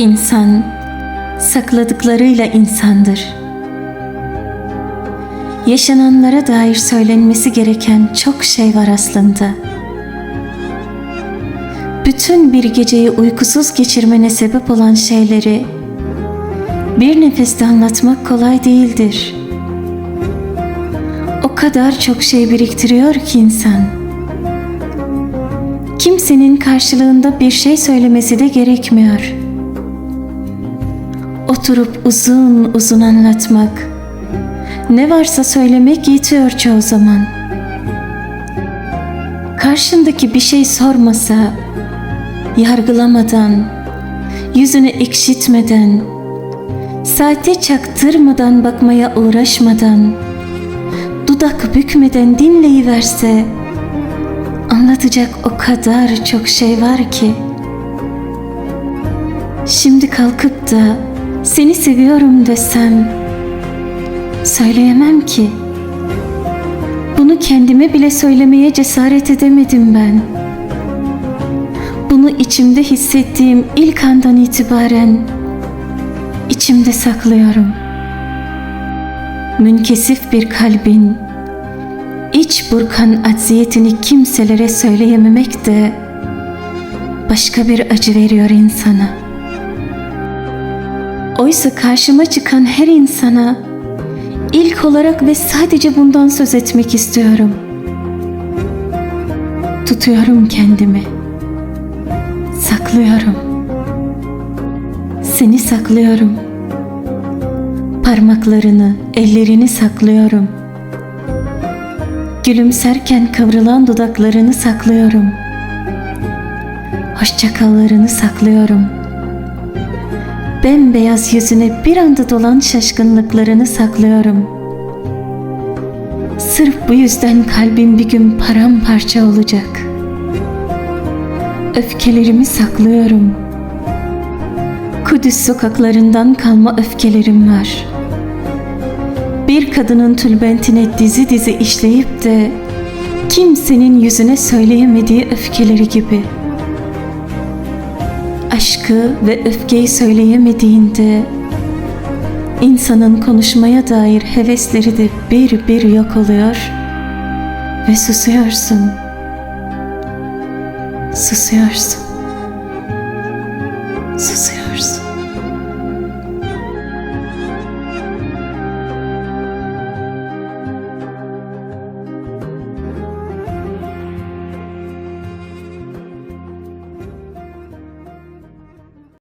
İnsan sakladıklarıyla insandır. Yaşananlara dair söylenmesi gereken çok şey var aslında. Bütün bir geceyi uykusuz geçirmene sebep olan şeyleri bir nefeste anlatmak kolay değildir. O kadar çok şey biriktiriyor ki insan. Kimsenin karşılığında bir şey söylemesi de gerekmiyor. Oturup uzun uzun anlatmak, ne varsa söylemek yetiyor çoğu zaman. Karşındaki bir şey sormasa, yargılamadan, yüzünü ekşitmeden, saate çaktırmadan bakmaya uğraşmadan, dudak bükmeden dinleyiverse, anlatacak o kadar çok şey var ki. Şimdi kalkıp da seni seviyorum desem söyleyemem ki. Bunu kendime bile söylemeye cesaret edemedim ben. Bunu içimde hissettiğim ilk andan itibaren içimde saklıyorum. Münkesif bir kalbin iç burkan acziyetini kimselere söyleyememek de başka bir acı veriyor insana. Oysa karşıma çıkan her insana ilk olarak ve sadece bundan söz etmek istiyorum. Tutuyorum kendimi. Saklıyorum. Seni saklıyorum. Parmaklarını, ellerini saklıyorum. Gülümserken kıvrılan dudaklarını saklıyorum. Hoşçakallarını saklıyorum. Bembeyaz yüzüne bir anda dolan şaşkınlıklarını saklıyorum. Sırf bu yüzden kalbim bir gün paramparça olacak. Öfkelerimi saklıyorum. Kudüs sokaklarından kalma öfkelerim var. Bir kadının tülbentine dizi dizi işleyip de kimsenin yüzüne söyleyemediği öfkeleri gibi. Aşkı ve öfkeyi söyleyemediğinde insanın konuşmaya dair hevesleri de bir bir yok oluyor ve susuyorsun. Susuyorsun. Susuyorsun.